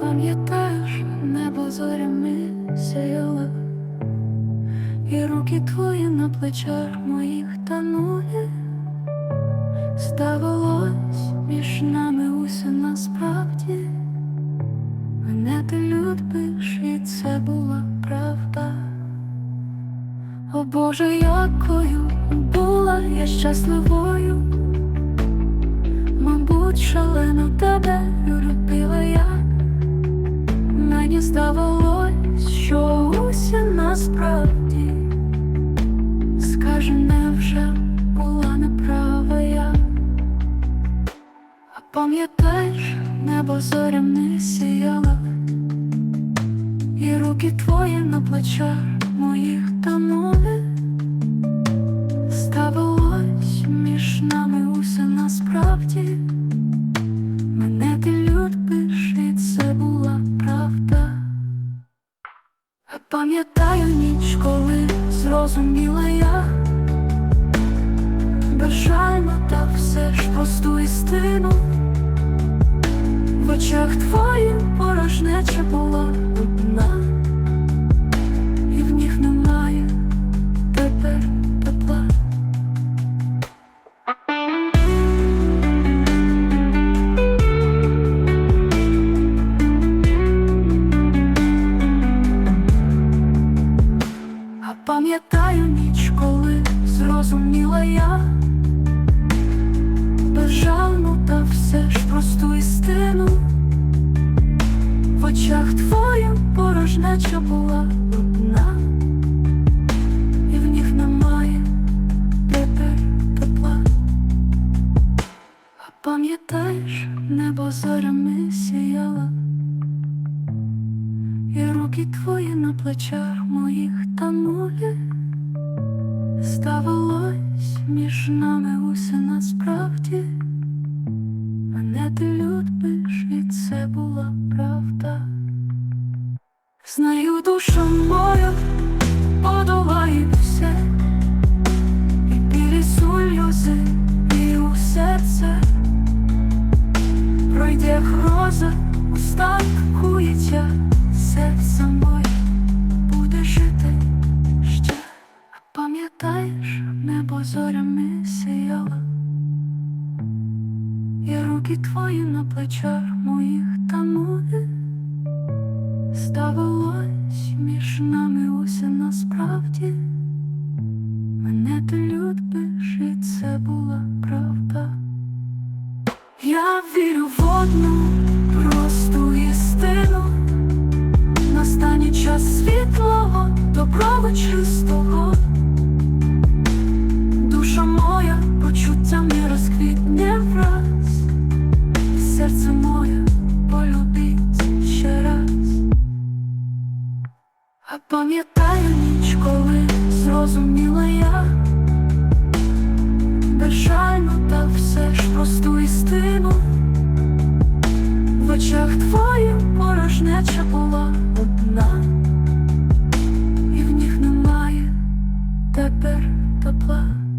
Пам'ятаєш, небо зорями сяяло, і руки твої на плечах моїх танули, Здавалось, між нами усе насправді, мене ти любиш, і це була правда. О Боже, якою була я щасливою, мабуть, шалено тебе любила я. Мені здавалось, що уся насправді скаже, невже була неправа я. А пам'ятаєш, небо зорям не сіяло, і руки твої на плечах моїх танули. Я. Бажально та все ж просту істину. В очах твоїх порожнеча була одна, і в них немає тепер тепла. А пам'ятаю ніч, коли зрозуміла я. Безжальну та все ж просту істину В очах твоїх порожнеча була одна, і в них немає тепер тепла. Пам'ятаєш, небо зорями сіяло і руки твої на плечах моїх танули, Ставилось між нами усе насправді, руки твої на плечах моїх танули. Ставилось між нами усе насправді. Мене ти любиш, і це була правда. Я вірю в одну просту істину. Настане час світлого, доброго, чистого. Пам'ятаю ніч, коли зрозуміла я, Бежально та все ж просту істину, в очах твоїх порожнеча була одна, і в них немає тепер тепла.